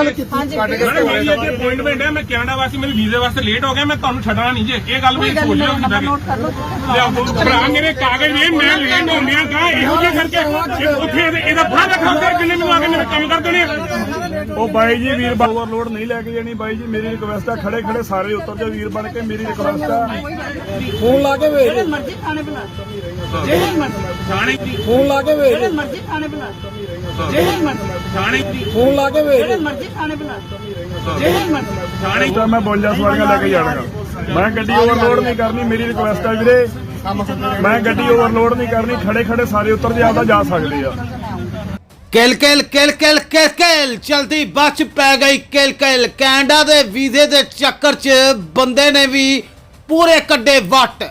ਗੱਲ ਕੀਤੀ ਹਾਂਜੀ। ਮੈਡਮ ਮੇਰੀ ਇੱਥੇ ਅਪਾਇੰਟਮੈਂਟ ਹੈ ਮੈਂ ਕੈਨੇਡਾ ਵਾਸਤੇ ਮੇਰੇ ਵੀਜ਼ੇ ਵਾਸਤੇ ਲੇਟ ਹੋ ਗਿਆ ਮੈਂ ਤੁਹਾਨੂੰ ਛੱਡਣਾ ਨਹੀਂ ਜੇ। ਇਹ ਗੱਲ ਵੀ ਭੁੱਲ ਨਹੀਂ ਜਾਓ ਕਿਦਾਂ ਨੋਟ ਕਰ ਲਓ ਲਿਆਓ ਭਰਾ ਮੇਰੇ ਕਾਗਜ਼ ਨੇ ਮੈਂ ਲੇਟ ਹੋ ਗਿਆ ਕਾ ਇਹੋ ਜਿਹਾ ਕਰਕੇ ਉੱਥੇ ਇਹਦੇ- ਬੁਰਾ ਰੱਖਾ ਕਰ ਕਿੰਨੇ ਮੈਨੂੰ ਆ ਕੇ ਮੇਰੇ ਕੰਮ ਕਰ ਦੇਣੇ। ਉਹ ਬਾਈ ਜੀ ਵੀਰ ਓਵਰਲੋਡ ਨਹੀਂ ਲੈ ਕੇ ਜਾਣੀ ਬਾਈ ਜੀ ਮੇਰੀ ਰਿਕਵੈਸਟ ਆ ਖੜੇ ਖੜੇ ਸਾਰੇ ਉੱਤਰ ਜਾ ਵੀਰ ਬਣ ਕੇ ਮੇਰੀ ਰਿਕਵੈਸਟ ਆ। ਫੋਨ ਲਾ ਕੇ ਵੇਖ। ਜਿਹੜੇ ਮਰਜ਼ੀ ਖਾਣੇ ਬਣਾ। ਜਿਹੜੇ ਮਰਜ਼ੀ ਥਾਣੇ ਫੋਨ ਲਾ ਕੇ ਵੇਖ ਜਿਹੜੇ ਮਰਜ਼ੀ ਖਾਣੇ ਬਣਾ। ਜਿਹੜੇ ਮਰਜ਼ੀ ਥਾਣੇ ਫੋਨ ਲਾ ਕੇ ਜਿਹੜੇ ਵੇਖ ਮਰਜ਼ੀ ਖਾਣੇ ਬਣਾ ਦਿਓ। ਜਿਹੜੇ ਮਰਜ਼ੀ ਥਾਣੇ ਤਾਂ ਮੈਂ 52 ਸਵਾਰੀਆਂ ਲੈ ਕੇ ਜਾਣਾਗਾ ਮੈਂ ਗੱਡੀ ਓਵਰਲੋਡ ਨਹੀਂ ਕਰਨੀ ਮੇਰੀ ਰਿਕਵੈਸਟ ਆ ਵੀਰੇ। ਮੈਂ ਗੱਡੀ ਓਵਰਲੋਡ ਨਹੀਂ ਕਰਨੀ ਖੜੇ ਖੜੇ ਸਾਰੇ ਉੱਤਰ ਜੇ ਆਪਦਾ ਜਾ ਸਕਦੇ ਆ। ਕਿਲ ਕਿਲ ਕਿਲ ਕਿਲ ਕਿਲ ਕਿਲ ਚਲਦੀ ਬੱਸ 'ਚ ਪੈ ਗਈ ਕਿਲ ਕਿਲ। ਕੈਨੇਡਾ ਦੇ ਵੀਜ਼ੇ ਦੇ ਚੱਕਰ 'ਚ ਬੰਦੇ ਨੇ ਵੀ ਪੂਰੇ ਕੱਢੇ ਵੱਟ।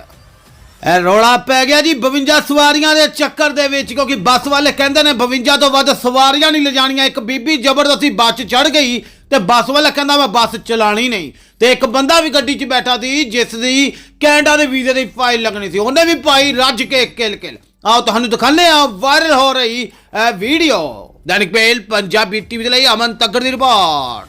ਇਹ ਰੌਲਾ ਪੈ ਗਿਆ ਜੀ 52 ਸਵਾਰੀਆਂ ਦੇ ਚੱਕਰ ਦੇ ਵਿੱਚ, ਕਿਉਂਕਿ ਬੱਸ ਵਾਲੇ ਕਹਿੰਦੇ ਨੇ 52 ਤੋਂ ਵੱਧ ਸਵਾਰੀਆਂ ਨਹੀਂ ਲਿਜਾਣੀਆਂ। ਇੱਕ ਬੀਬੀ ਜ਼ਬਰਦਸਤੀ ਬੱਸ 'ਚ ਚੜ ਗਈ ਤੇ ਬੱਸ ਵਾਲਾ ਕਹਿੰਦਾ, ਮੈਂ ਬੱਸ ਚਲਾਣੀ ਨਹੀਂ। ਤੇ ਇੱਕ ਬੰਦਾ ਵੀ ਗੱਡੀ 'ਚ ਬੈਠਾ ਸੀ, ਜਿਸ ਦੀ ਕੈਨੇਡਾ ਦੇ ਵੀਜ਼ੇ ਦੀ ਫਾਈਲ ਲੱਗਣੀ ਸੀ। ਉਹਨੇ ਵੀ ਪਾਈ ਰੱਜ ਕੇ ਕਿਲ ਕਿਲ। ਆਓ, ਤੁਹਾਨੂੰ ਦਿਖਾਉਂਦੇ ਆ ਵਾਇਰਲ ਹੋ ਰਹੀ ਇਹ ਵੀਡੀਓ। ਦੈਨਿਕ ਪੇਲ ਪੰਜਾਬੀ ਟੀਵੀ ਦੇ ਲਈ ਅਮਨ ਤੱਗੜ ਦੀ ਰਿਪੋਰਟ।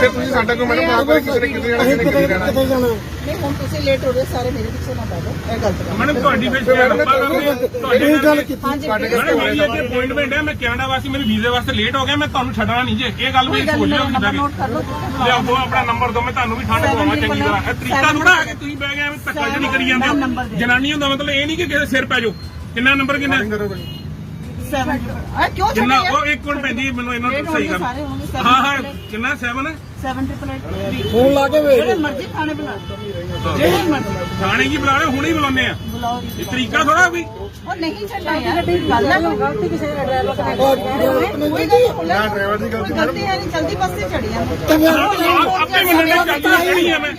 ਫਿਰ ਤੁਸੀਂ ਸਾਡਾ ਕੋਈ ਮੈਡਮ ਆਪ ਕਿਸੇ ਨੇ ਕਿਤੇ ਜਾਣਾ ਅਸੀਂ ਕਿਸੇ ਨੇ ਕਿਤੇ ਕਿਤੇ ਜਾਣਾ। ਕਿਤੇ ਜਾਣਾ। ਨਹੀਂ ਹੁਣ ਤੁਸੀਂ ਲੇਟ ਹੋ ਰਹੇ ਸਾਰੇ ਮੇਰੇ ਪਿੱਛੇ ਨਾ ਪੈ ਜਾਓ ਇਹ ਗਲਤ ਗੱਲ ਮੈਡਮ ਤੁਹਾਡੀ ਫਿਰ ਸ਼ਾਇਦ ਆਪਾਂ ਕਰਦੇ ਆ। ਤੁਹਾਡੀ ਇਹ ਗੱਲ ਕੀਤੀ ਹਾਂਜੀ। ਮੈਡਮ ਮੇਰੀ ਇੱਥੇ ਅਪਾਇੰਟਮੈਂਟ ਹੈ ਮੈਂ ਕੈਨੇਡਾ ਵਾਸਤੇ ਮੇਰੇ ਵੀਜ਼ੇ ਵਾਸਤੇ ਲੇਟ ਹੋ ਗਿਆ ਮੈਂ ਤੁਹਾਨੂੰ ਛੱਡਣਾ ਨਹੀਂ ਜੇ। ਇਹ ਗੱਲ ਵੀ ਕੋਈ ਗੱਲ ਭੁੱਲ ਨਹੀਂ ਜਾਓ ਨੰਬਰ ਕਿਦਾਂ ਨੋਟ ਕਰ ਲਓ। ਲਿਆਓ ਦੋ ਆਪਣਾ ਨੰਬਰ ਦੋ ਮੈਂ ਤੁਹਾਨੂੰ ਵੀ ਠੰਡ ਪਵਾਵਾਂ ਚੰਗੀ ਤਰ੍ਹਾਂ। ਇਹ ਤਰੀਕਾ ਥੋੜਾ ਕੇ ਤੁਸੀਂ ਬਹਿ ਗਏ ਐਵੇਂ ਧੱਕਾ ਜਿਹੜੀ ਕਰੀ ਜਾਂਦੇ ਹੋ। ਜਨਾਨੀਆਂ ਦਾ ਮਤਲਬ ਇਹ ਨਹੀਂ ਕਿ ਕਿਸੇ ਸਿਰ ਪੈ ਜਾਓ। ਕਿੰਨਾ ਨੰਬਰ ਕਿੰਨਾ? 7 ਆ ਕਿਉਂ ਕਿੰਨਾ ਛੱਡਿਆ ਉਹ ਇੱਕ ਮਿੰਟ ਪੈਂਦੀ ਹੈ, ਮੈਨੂੰ ਇਹਨਾਂ ਨੂੰ ਹੋ ਸਹੀ ਕਰ ਸਾਰੇ ਹੋਣਗੇ seven ਹਾਂ ਹਾਂ ਕਿੰਨਾ 7 ਹੈ? seven? Triple eight, ਫੋਨ ਲਾ ਕੇ ਜਿਹੜੇ ਵੇਖ ਮਰਜ਼ੀ ਖਾਣੇ ਬਣਾ ਦਿਓ। ਜਿਹੜੇ ਮਰਜ਼ੀ। ਥਾਣੇ ਕੀ ਬੁਲਾ ਰਹੇ ਹੋ? ਹੁਣੇ ਹੀ ਬੁਲਾਉਂਦੇ ਆ। ਜੀ। ਇਹ ਤਰੀਕਾ ਥੋੜਾ ਵੀ। ਉਹ ਨਹੀਂ ਛੱਡਣਾ ਯਾਰ। ਗੱਲ ਹੈ ਕੋਈ ਗਲਤੀ ਕਿਸੇ ਦਾ ਡਰਾਈਵਰ ਦਾ ਕੋਈ ਨਾ ਡਰਾਈਵਰ ਦੀ ਗਲਤੀ ਗਲਤੀ ਹੈ ਨਹੀਂ ਜਲਦੀ ਬੱਸ ਤੇ ਚੜੀ ਆ ਆਪ- ਆਪੇ ਮੰਨਣੇ ਚੱਲਦੀ ਖੜੀ ਆ ਮੈਂ।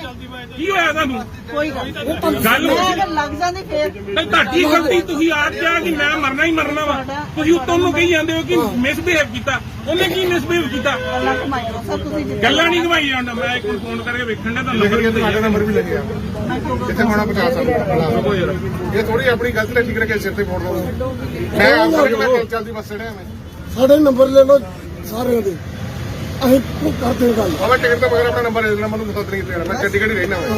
ਕੀ ਹੋਇਆ ਤੁਹਾਨੂੰ? ਕੋਈ ਗੱਲ ਨਹੀਂ। ਗੱਲ ਹੋ ਮੈਂ ਗਈ। ਅਗਰ ਲੱਗ ਜਾਂਦੀ ਫੇਰ। ਤੇ ਤੁਹਾਡੀ ਗਲਤੀ ਤੁਸੀਂ ਆਪ ਕਿਹਾ ਕਿ ਮੈਂ ਮਰਨਾ ਹੀ ਮਰਨਾ ਵਾ। ਤੁਸੀਂ ਉੱਤੋਂ ਨੂੰ ਕਹੀ ਜਾਂਦੇ ਹੋ ਕਿ ਮਿਸਬਿਹੇਵ ਕੀਤਾ। ਉਹਨੇ ਕੀ ਮਿਸਬਿਹੇਵ ਕੀਤਾ? ਗੱਲਾਂ ਕਮਾਈ ਜਾਓ ਸਰ ਤੁਸੀਂ ਜਿੱਦਾਂ- ਗੱਲਾਂ ਨਹੀਂ ਘਵਾਈ ਜਾਂਦਾ। ਮੈਂ ਇੱਕ ਫੋਨ ਕਰਕੇ ਵੇਖਣ ਦਾ ਤੁਹਾਨੂੰ ਲਿਖ ਲਿਆ ਤੇ ਸਾਡਾ ਨੰਬਰ ਵੀ ਲੱਗਿਆ। ਜਿੱਥੇ ਹੋਣਾ ਪਹੁੰਚਾ ਸਕਦਾ ਇਹ ਥੋੜੀ ਆਪਣੀ ਗਲਤੀ ਨਾਲ ਠੀਕ ਰੱਖੇ ਸਿਰ ਤੇ ਫੋੜ ਦੋ ਮੈਂ ਆਪ ਕਰਕੇ ਮੈਂ ਚੱਲਦੀ ਬੱਸ ਚੜਿਆ ਮੈਂ। ਸਾਡੇ ਨੰਬਰ ਲੈ ਲਓ ਸਾਰਿਆਂ ਦੇ। ਅਸੀਂ ਉਹ ਕਰਦੇ ਗੱਲ। ਬਾਬਾ ਟਿਕਟ ਤੋਂ ਬਗੈਰ ਆਪਣਾ ਨੰਬਰ ਦੇ ਦੇਣਾ ਮੈਨੂੰ ਦੱਸ ਨਹੀਂ ਦੇਣਾ ਮੈਂ ਚੰਡੀਗੜ੍ਹ ਹੀ ਰਹਿਣਾ ਮੈਂ।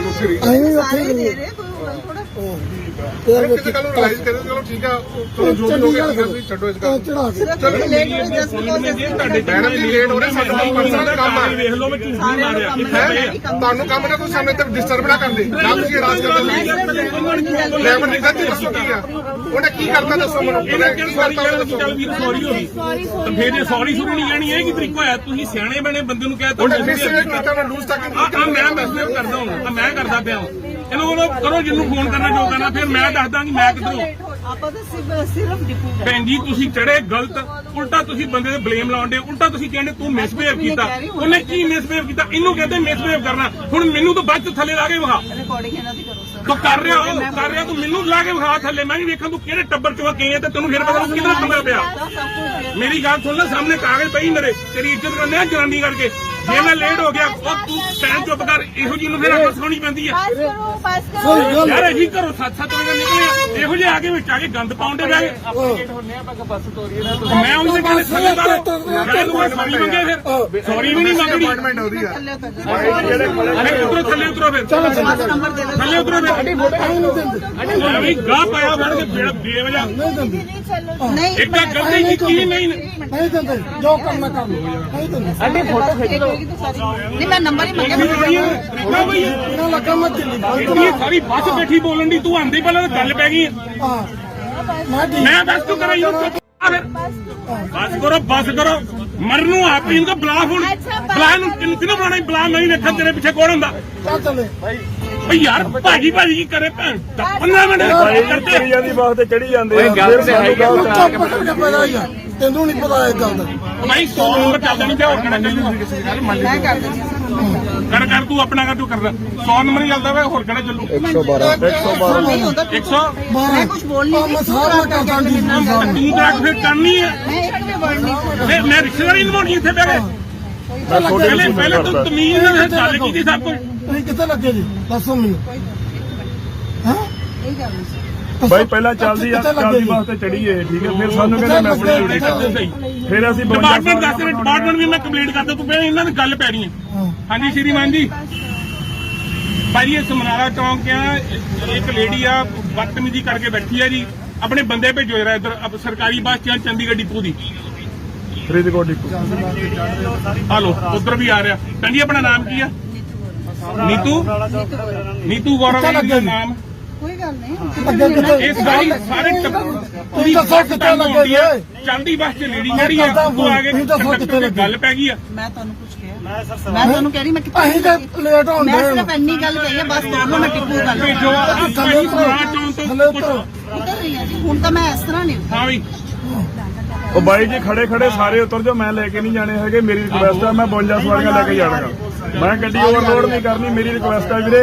ਉੱਥੇ ਰਹੀ ਅਸੀਂ ਵੀ ਉੱਥੇ ਹੀ ਰਹੇ ਤੇ ਕਿਸੇ ਗੱਲ ਨੂੰ ਰਿਲਾਈਜ਼ ਕਰੇ ਚਲੋ ਠੀਕ ਆ ਚਲੋ ਜੋ ਵੀ ਹੋ ਗਿਆ ਠੀਕ ਆ, ਤੁਸੀਂ ਛੱਡੋ ਇਸ ਗੱਲ ਨੂੰ। ਚੜਾ ਕੇ ਸਿਰਫ ਤੁਸੀਂ ਲੇਟ ਹੋ ਜਸਟ ਬਿਕੋਜ਼ ਜੇ ਤੁਹਾਡੇ ਮੈਡਮ ਜੀ ਲੇਟ ਹੋ ਰਹੇ ਸਾਡਾ ਕੰਮ ਪਰਸਨਲ ਦਾ ਕੰਮ ਆ ਵੇਖ ਲਓ ਮੈਂ ਝੂਠ ਨਹੀਂ ਮਾਰਿਆ ਕਿੱਥੇ ਪਏ ਆ ਹੈ ਤੁਹਾਨੂੰ ਕੰਮ ਨਾ ਕੋਈ ਸਾਹਮਣੇ ਤੇ ਡਿਸਟਰਬ ਨਾ ਕਰਦੇ ਨਾ ਤੁਸੀਂ ਰਾਜ ਕਰਦੇ ਡਰਾਈਵਰ ਨੇ ਗਲਤੀ ਦੱਸੋ ਕੀ ਆ ਉਹਨੇ ਕੀ ਕਰਤਾ ਦੱਸੋ ਮੈਨੂੰ ਇਹਨਾਂ ਉਹਨੇ ਕਿਹੜੀ ਕੀ ਸਾਰੀ ਕਰਤਾ ਗੱਲ ਦੱਸੋ ਚੱਲ ਵੀ ਸੌਰੀ ਹੋ ਗਈ ਤਾਂ ਫਿਰ ਇਹ ਸੌਰੀ ਸ਼ੁਰੂ ਨਹੀਂ ਜਾਣੀ ਇਹ ਕੀ ਤਰੀਕਾ ਹੋਇਆ ਤੁਸੀਂ ਸਿਆਣੇ ਬਣੇ ਬੰਦੇ ਨੂੰ ਕਹਿ ਤਾ ਉਹਨੇ ਮਿਸਬੀਹੇਵ ਕੀਤਾ ਮੈਂ ਲੂਜ਼ ਤੱਕ ਆ ਆ ਮੈਂ ਮੈਸੇਜ ਕਰਦਾ ਹਾਂ ਆ ਮੈਂ ਕਰਦਾ ਪਿਆ ਹਾਂ ਇਹਨੂੰ ਉਹਨੂੰ ਕਰੋ ਜਿਹਨੂੰ ਫੋਨ ਕਰਨਾ ਜੋ ਕਰਨਾ ਫਿਰ ਮੈਂ ਦੱਸਦਾ ਕਿ ਮੈਂ ਕਿੱਧਰੋਂ? ਆਪਾਂ ਤਾਂ ਸਿਰਫ ਸਿਰਫ ਡਿਪੂ ਗਏ ਭੈਣ ਜੀ ਤੁਸੀਂ ਚੜੇ ਗਲਤ ਉਲਟਾ ਤੁਸੀਂ ਬੰਦੇ ਤੇ ਬਲੇਮ ਲਾਉਂਦੇ ਉਲਟਾ ਤੁਸੀਂ ਕਹਿੰਦੇ ਤੂੰ ਮਿਸਬਿਹੇਵ ਕੀਤਾ। ਉਹਨੇ ਕੀ ਮਿਸਬਿਹੇਵ ਕੀਤਾ? ਇਹਨੂੰ ਕਹਿੰਦੇ ਮਿਸਬਿਹੇਵ ਕਰਨਾ। ਹੁਣ ਮੈਨੂੰ ਤਾਂ ਬਾਅਦ ਚ ਥੱਲੇ ਲਾ ਕੇ ਵਿਖਾ। ਰਿਕਾਰਡਿੰਗ ਇਹਨਾਂ ਦੀ ਕਰੋ ਸਰ ਤੂੰ ਕਰ ਰਿਹਾ ਉਹ ਕਰ ਰਿਹਾ ਤੂੰ ਮੈਨੂੰ ਲਾ ਕੇ ਵਿਖਾ ਥੱਲੇ। ਮੈਂ ਵੀ ਵੇਖਾਂ ਤੂੰ ਕਿਹੜੇ ਟੱਬਰ ਚੋਂ ਗਏ ਆ ਤੇ ਤੈਨੂੰ ਫਿਰ ਪਤਾ ਕਿਹਦਾ ਟੱਬਰ ਪਿਆ। ਮੇਰੀ ਗੱਲ ਸੁਣ ਲੈ ਸਾਹਮਣੇ ਕਾਗਜ਼ ਪਈ ਮੇਰੇ ਤੇਰੀ ਇੱਜ਼ਤ ਕਰਨੇ ਆ ਜਨਾਨੀ ਕਰਕੇ। ਜੇ ਮੈਂ ਲੇਟ ਹੋ ਗਿਆ ਉਹ ਤੂੰ ਟਾਈਮ ਚੁੱਪ ਕਰ ਇਹੋ ਜੀ ਨੂੰ ਫਿਰ ਅੱਖ ਸੁਣੀ ਪੈਂਦੀ ਆ। ਕਰੋ ਪਾਸ ਕੋਈ ਕਰੋ ਯਾਰ ਅਸੀਂ ਘਰੋਂ ਸੱਤ ਸੱਤ ਵਜੇ ਨਿਕਲੇ ਆ ਇਹੋ ਜਿਹੇ ਆ ਕੇ ਵਿੱਚ ਆ ਕੇ ਗੰਦ ਪਾਉਂਦੇ ਬਹਿ ਗਏ। ਮੈਂ ਉਹਦੇ ਕਹਿੰਦੇ ਥੱਲੇ ਦਾ ਮੈਂ ਤੂੰ ਸੌਰੀ ਮੰਗੇ ਫਿਰ। ਸੌਰੀ ਵੀ ਨਹੀਂ ਮੰਗਣੀ। ਅਪਾਇੰਟਮੈਂਟ ਉਹਦੀ ਆ। ਥੱਲੇ ਉਤਰ ਜਾਓ ਅਰੇ ਉਤਰੋ ਥੱਲੇ ਉਤਰੋ ਫਿਰ। ਬਸ ਨੰਬਰ ਦੇ ਦਿਓ। ਥੱਲੇ ਉਤਰੋ ਫਿਰ। ਅਸੀਂ ਨਹੀਂ ਦਿੰਦੇ। ਮੈਂ ਵੀ ਗਾਹ ਪਾਇਆ ਫੜ ਕੇ ਬੇੜਾ ਬੇਵਜਾ। ਨਹੀਂ ਦਿੰਦੇ। ਨਹੀਂ ਇੱਕ ਤਾਂ ਗਲਤੀ ਕੀਤੀ ਹੀ ਨਹੀਂ ਨਹੀਂ। ਦਿੰਦੇ। ਜੋ ਕਰਨਾ ਕਰ ਲਓ ਨਹੀਂ ਦਿੰਦੇ। ਅੱਡੇ ਫੋਟੋ ਖਿੱਚ ਲਓ। ਨਹੀਂ ਮੈਂ ਨੰਬਰ ਹੀ ਮੰਗਿਆ ਤਰੀਕਾ ਬਈ ਇਹਨਾਂ ਲੱਗਾ ਮੈਂ ਦਿੱਲੀ ਇੰਨੀ ਸਾਰੀ ਬੱਸ ਬੈਠੀ ਬੋਲਣ ਦੀ ਤੂੰ ਆਂਦੀ ਪਹਿਲਾਂ ਤਾਂ ਗੱਲ ਪੈ ਗਈ। ਮੈਂ ਮੈਂ ਦੱਸ ਤੂੰ ਕਰਾਈ ਉਹ ਫਿਰ। ਬਸ ਕਰੋ ਬਸ ਕਰੋ। ਮਰਨ ਨੂੰ ਆਪ ਹੀ ਇਨਕਾ ਬਲਾ ਹੁਣ। ਬਲਾ ਨੂੰ ਕਿਨ ਬਣਾਣਾ ਬਲਾ ਨਹੀਂ ਵੇਖਾ ਤੇਰੇ ਪਿੱਛੇ ਕੋਣ ਹੁੰਦਾ। ਚੱਲ ਚੱਲੇ। ਬਈ ਯਾਰ ਭਾਜੀ ਭਾਜੀ ਕੀ ਕਰੇ ਭੈਣ? 15 ਮਿੰਟ ਕਰਦੇ। ਚੜੀ ਜਾਂਦੀ ਬੱਸ ਤੇ ਚੜੀ ਜਾਂਦੇ। ਚੁੱਪ ਕਰਕੇ ਪੈਦਾ ਹੀ ਆ ਤੈਨੂੰ ਨਹੀਂ ਪਤਾ ਇਹ ਗੱਲ ਦਾ। ਭਾਈ 100 ਨੰਬਰ ਚੱਲਦਾ ਨਹੀਂ ਪਿਆ ਹੋਰ ਕਿਹੜਾ ਚੱਲੂ ਮੈਂ ਕਰ ਕਰ ਕਰ ਤੂੰ ਆਪਣਾ ਕਰ ਤੂੰ ਕਰਦਾ 100 ਨੰਬਰ ਹੀ ਚੱਲਦਾ ਵਾ ਹੋਰ ਕਿਹੜਾ ਚੱਲੂ? 112 ਨਹੀਂ ਹੁੰਦਾ 100 ਮੈਂ ਕੁਝ ਬੋਲ ਨਹੀਂ ਮੈਂ ਸਾਰਾ ਕਰਦਾ ਜੀ ਤੂੰ ਤਾਂ ਫਿਰ ਕਰਨੀ ਹੈ ਮੈਂ ਇੱਕ ਵੀ ਵਰਡ ਨਹੀਂ ਫਿਰ ਮੈਂ ਰਿਸ਼ਤੇਦਾਰੀ ਨਿਭਾਉਣੀ ਇੱਥੇ ਬਹਿ ਕੇ। ਮੈਂ ਤੁਹਾਡੇ ਪਹਿਲੇ ਨੂੰ ਪਹਿਲੇ ਤੂੰ ਤਮੀਜ਼ ਨਾਲ ਗੱਲ ਕੀਤੀ ਸਭ ਕੁਝ ਤੁਸੀਂ ਕਿੱਥੇ ਲੱਗੇ ਜੀ? ਦੱਸੋ ਮੈਨੂੰ। ਹਾਂ? ਇਹ ਗੱਲ ਨਹੀਂ। ਬਾਈ ਪਹਿਲਾਂ ਚੱਲਦੀ ਆ ਚੱਲਦੀ ਬੱਸ ਤੇ ਚੜੀਏ ਠੀਕ ਹੈ? ਫਿਰ ਸਾਨੂੰ ਕਹਿੰਦੇ ਮੈਸੇਜ ਡਿਊਟੀ ਕਰਦੇ ਫਿਰ ਅਸੀਂ 52 ਡਿਪਾਰਟਮੈਂਟ ਦੱਸ ਰਿਹਾ ਡਿਪਾਰਟਮੈਂਟ ਵੀ ਮੈਂ ਕੰਪਲੇਂਟ ਕਰਦਾ ਤੂੰ ਪਹਿਲਾਂ ਇਹਨਾਂ ਦੀ ਗੱਲ ਪੈ ਰਹੀ ਹੈ। ਹਾਂਜੀ ਸ਼੍ਰੀਮਾਨ ਜੀ। ਭਾਈ ਇਹ ਸਮਨਾਰਾ ਚੌਂਕ ਆ ਇੱਕ ਲੇਡੀ ਆ ਬਦਤਮੀਜ਼ੀ ਕਰਕੇ ਬੈਠੀ ਆ ਜੀ। ਆਪਣੇ ਬੰਦੇ ਭੇਜੋ ਜਰਾ ਇੱਧਰ ਸਰਕਾਰੀ ਬੱਸ ਚ ਚੰਡੀਗੜ੍ਹ ਡਿਪੂ ਦੀ। ਫਰੀਦਕੋਟ ਡਿਪੂ। ਹਲੋ ਉਧਰ ਵੀ ਆ ਰਿਹਾ। ਕਹਿੰਦੀ ਆਪਣਾ ਨਾਮ ਕੀ ਆ? ਨੀਤੂ? ਨੀਤੂ ਗੌਰਵ ਦਾ ਨਾਮ। ਕੋਈ ਗੱਲ ਨਹੀਂ। ਅੱਗੇ ਕਿਤੇ ਇਹ ਸਾਰੀ ਸਾਰੇ ਟੱਬਰ ਪੂਰੀ ਦੱਸੋ ਬੱਸ ਕਿੱਥੇ ਤੰਗ ਲੱਗੇ ਹੁੰਦੀ ਆ। ਜੀ? ਚਲਦੀ ਬੱਸ ਚ ਲੇਡੀ ਜਿਹੜੀ ਆ ਦੱਸਦਾ ਤੂੰ ਆ ਕੇ ਤੁਸੀਂ ਦੱਸੋ ਕਿੱਥੇ ਲੱਗੀ? ਗੱਲ ਪੈ ਗਈ ਆ। ਮੈਂ ਤੁਹਾਨੂੰ ਕੁਝ ਕਿਹਾ। ਮੈਂ ਤੁਹਾਨੂੰ ਕਹਿ ਰਹੀ ਮੈਂ ਕਿੱਥੇ ਅਸੀਂ ਤਾਂ ਲੇਟ ਹੋਣ ਮੈਂ ਦੇ ਸਿਰਫ ਇੰਨੀ ਗੱਲ ਕਹੀ ਹੈ ਬਸ ਦੋਨੋਂ ਮੈਂ ਟਿੱਪੂ ਗੱਲ ਤੇ ਜੋ ਥੱਲੇ ਭਾਈ ਉਤਰੋ ਸਮਨਾਰਾ ਚੌਂਕ ਥੱਲੇ ਤੋਂ ਉਤਰੋ। ਕੁਛ- ਉਤਰ ਰਹੀ ਹਾਂ ਜੀ। ਹੁਣ ਤਾਂ ਮੈਂ ਇਸ ਤਰ੍ਹਾਂ ਨਹੀਂ ਹਾਂ ਵੀ। ਉਹ ਬਾਈ ਜੀ ਖੜੇ ਖੜੇ ਸਾਰੇ ਉਤਰ ਜਾਓ। ਮੈਂ ਲੈ ਕੇ ਨਹੀਂ ਜਾਣੇ ਹੈਗੇ। ਮੇਰੀ ਰਿਕੁਐਸਟ ਆ ਮੈਂ 52 ਸਵਾਰੀਆਂ ਲੈ ਕੇ ਜਾਣਾਗਾ। ਮੈਂ ਗੱਡੀ ਓਵਰਲੋਡ ਨਹੀਂ ਕਰਨੀ। ਮੇਰੀ ਰਿਕੁਐਸਟ ਆ ਵੀਰੇ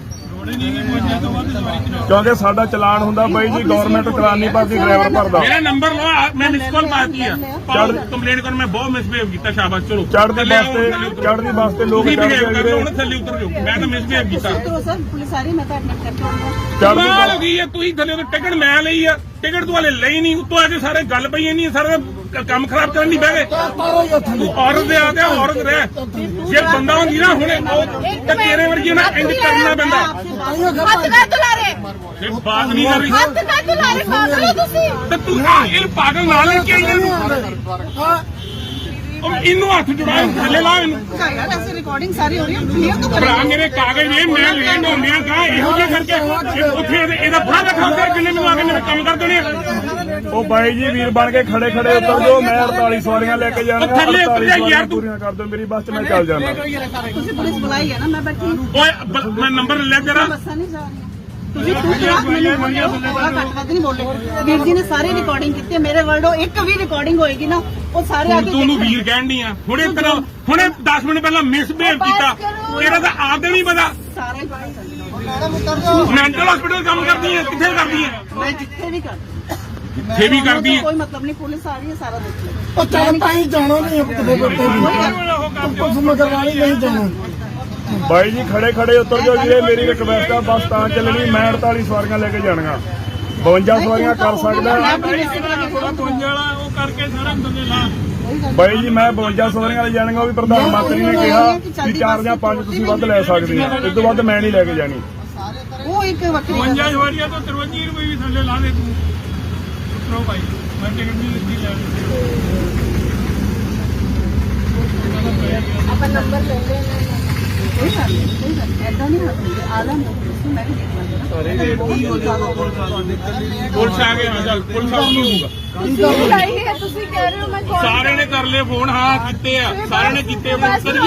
ਕਿਉਂਕਿ ਸਾਡਾ ਚਲਾਨ ਹੁੰਦਾ ਬਾਈ ਜੀ ਗਵਰਨਮੈਂਟ ਨਹੀਂ ਭਰਦੀ ਡਰਾਈਵਰ ਭਰਦਾ। ਮੇਰਾ ਨੰਬਰ ਲਓ ਆ, ਮੈਂ ਮਿਸ ਕਾਲ ਪਾਤੀ ਆ। ਚੜ੍ਹ- ਕੰਪਲੇਂਟ ਕਰ ਮੈਂ ਬਹੁਤ ਮਿਸਬਿਹੇਵ ਕੀਤਾ ਸ਼ਾਬਾਸ਼ ਚਲੋ। ਚੜ੍ਹਦੀ ਥੱਲੇ ਬੱਸ ਆਓ, ਤੇ ਥੱਲੇ ਉਤਰੋ। ਚੜ੍ਹਦੀ ਬੱਸ ਤੇ ਲੋਕ ਤੁਸੀਂ ਚੜ੍ਹਦੇ ਆ ਵੀਰੇ ਥੱਲੇ ਉਤਰ ਜਾਓ। ਮੈਂ ਤਾਂ ਮਿਸਬਿਹੇਵ ਕੀਤਾ। ਸਰ ਪੁਲਿਸ ਆ ਰਹੀ ਮੈਂ ਤਾਂ ਐਡਮਿਟ ਕਰਕੇ ਆਉਂਗਾ ਚੜ੍ਹਦੀ ਕਮਾਲ ਹੋ ਗਈ ਹੈ ਤੁਸੀਂ ਥੱਲੇ ਤੋਂ ਟਿਕਟ ਮੈਂ ਲਈ ਆ। ਟਿਕਟ ਤੂੰ ਹਲੇ ਲਈ ਨਹੀਂ ਉੱਤੋਂ ਆ ਕੇ ਸਾਰੇ ਗੱਲ ਪਈ ਇੰਨੀ ਸਾਰੇ ਕੰਮ ਖਰਾਬ ਕਰਨ ਨਹੀਂ ਬਹਿ ਗਏ। ਤੂੰ ਔਰਤ ਦੇ ਆ ਤੇ ਔਰਤ ਰਹਿ। ਜੇ ਬੰਦਾ ਹੁੰਦੀ ਨਾ ਹੁਣੇ ਉਹ ਤੇ ਤੇਰੇ ਵਰਗੀ ਨਾ ਇੰਜ ਕਰਨਾ ਪੈਂਦਾ। ਹੱਥ ਨਾ ਤੁਲਾਰੇ ਜੇ ਬਾਤ ਨਹੀਂ ਕਰ ਰਹੀ। ਹੱਥ ਨਾ ਤੁਲਾਰੇ ਪਾਗਲ ਹੋ ਤੁਸੀਂ। ਤੇ ਤੂੰ ਇਹ ਪਾਗਲ ਨਾਲ ਲੈ ਕੇ ਆਈ ਇਹਨੂੰ ਹਾਂ। ਉਹ ਇਹਨੂੰ ਹੱਥ ਜੁੜਾ ਥੱਲੇ ਲਾ ਇਹਨੂੰ ਯਾਰ ਐਸੇ ਰਿਕਾਰਡਿੰਗ ਸਾਰੀ ਹੋ ਰਹੀ ਹੈ ਕਲੀਅਰ ਤਾਂ ਭਰਾ ਮੇਰੇ ਕਾਗਜ਼ ਇਹ ਮੈਂ ਲੇਟ ਹੁੰਦਿਆਂ ਕਾ ਇਹੋ ਜਿਹਾ ਕਰਕੇ ਉੱਥੇ ਇਹਦੇ- ਫੜਾ ਰੱਖਾ ਕਰ ਜਿੰਨੇ ਮੈਨੂੰ ਆ ਕੇ ਮੇਰੇ ਕੰਮ ਕਰ ਦੇਣੇ। ਉਹ ਬਾਈ ਜੀ ਵੀਰ ਬਣ ਕੇ ਖੜੇ ਖੜੇ ਉਤਰ ਜਾਓ ਮੈਂ 48 ਸਵਾਰੀਆਂ ਲੈ ਕੇ ਉਤਰ 48 ਜਾ ਯਾਰ ਸਵਾਰੀਆਂ ਤੂੰ। ਪੂਰੀਆਂ ਕਰ ਦਿਓ ਮੇਰੀ ਬੱਸ 'ਚ ਮੈਂ ਚੱਲ ਜਾਣਾ ਤੁਸੀਂ ਪੁਲਿਸ ਬੁਲਾਈ ਹੈ ਨਾ ਮੈਂ ਬੈਠੀ ਹਾਂ। ਓਏ ਮੈਂ ਨੰਬਰ ਲੈ ਤੇਰਾ ਬੱਸਾਂ ਨਹੀਂ ਜਾ ਰਹੀਆਂ ਤੁਸੀਂ ਤੂੰ ਕਿਹਾ ਮੈਨੂੰ ਬੋਲਿਓ ਨਹੀਂ ਬੋਲੇ ਵੀਰ ਜੀ ਨੇ ਸਾਰੀ ਰਿਕਾਰਡਿੰਗ ਕੀਤੀ ਹੈ ਮੇਰੇ ਵਰਡੋ ਇੱਕ ਵੀ ਰਿਕਾਰਡਿੰਗ ਹੋਏਗੀ ਨਾ ਉਹ ਸਾਰੇ ਆ ਹੁਣ ਕੇ ਤੂੰ ਨੂੰ ਦੇਖਣ। ਵੀਰ ਕਹਿਣ ਦੀ ਆ। ਹੁਣੇ ਤੇਰਾ ਹੁਣੇ 10 ਮਿੰਟ ਪਹਿਲਾਂ ਮਿਸਬਿਹੇਵ ਕੀਤਾ। ਤੇਰਾ ਤਾਂ ਆਪ ਨਹੀਂ ਪਤਾ। ਸਾਰਾ ਹੀ ਬਾਹਰ ਚੱਲ ਮੈਡਮ ਉਤਰ ਜਾਓ ਮੈਂਟਲ ਹਸਪੀਟਲ ਕੰਮ ਕਰਦੀ ਹੈ ਕਿੱਥੇ ਕਰਦੀ ਹੈ ਮੈਂ ਜਿੱਥੇ ਵੀ ਕਰ ਜਿੱਥੇ ਵੀ ਕਰਦੀ ਹੈ ਕੋਈ ਮਤਲਬ ਨਹੀਂ ਪੁਲਿਸ ਆ ਰਹੀ ਹੈ ਸਾਰਾ ਦੇਖ ਲਓ। ਉਹ ਚੱਲ ਤਾਂ ਹੀ ਜਾਣਾ ਨਹੀਂ ਕਿਤੇ ਬੱਤੇ ਵੀ ਪੁਲਿਸ ਮਗਰਵਾਣੀ ਨਹੀਂ ਜਾਣਾ। ਬਾਈ ਜੀ ਖੜੇ ਖੜੇ ਉਤਰ ਜਾਓ ਵੀਰੇ ਮੇਰੀ ਰਿਕਵੈਸਟ ਆ ਬੱਸ ਤਾਂ ਚੱਲਣੀ ਮੈਂ 48 ਸਵਾਰੀਆਂ ਲੈ ਕੇ ਜਾਣੀਆਂ। 52 ਸਵਾਰੀਆਂ ਕਰ ਸਕਦਾ। ਬਾਈ ਜੀ ਮੈਂ 52 ਸਵਾਰੀਆਂ ਲੈ ਜਾਣੀਆਂ ਉਹ ਵੀ ਪ੍ਰਧਾਨ ਮੰਤਰੀ ਨੇ ਕਿਹਾ ਕਿ ਚਾਰ ਜਾਂ ਪੰਜ ਤੁਸੀਂ ਵੱਧ ਲੈ ਸਕਦੇ ਹੋ ਇਸ ਤੋਂ ਵੱਧ ਮੈਂ ਨਹੀਂ ਲੈ ਕੇ ਜਾਣੀ। ਉਹ ਇੱਕ ਵੱਖਰੀ। ਜਵਾਰੀਆ ਤੋਂ 53 ਰੁਪਏ ਵੀ ਥੱਲੇ ਲਾ ਦੇ ਤੂੰ। ਉਤਰੋ ਭਾਈ ਮੈਂ ਟਿਕਟ ਨਹੀਂ ਲਿੱਤੀ ਲੈਣੀ ਕੋਈ ਗੱਲ ਨਹੀਂ ਕੋਈ ਗੱਲ ਨਹੀਂ ਐਦਾਂ ਨਹੀਂ ਹੁੰਦੀ ਆਲਮ ਨੂੰ ਮੈਂ ਵੀ ਦੇਖ ਲਾਂਗਾ ਬਹੁਤ ਜ਼ਿਆਦਾ ਪੁਲਿਸ ਆ ਗਈ ਹਾਂ, ਚੱਲ ਪੁਲਿਸ ਆ ਗਈ ਤੁਸੀਂ ਕਹਿ ਰਹੇ ਹੋ ਮੈਂ ਨੇ ਕਰ ਲਏ ਫੋਨ ਹਾਂ ਕੀਤੇ ਆ ਸਾਰਿਆਂ ਨੇ ਕੀਤੇ ਫੋਨ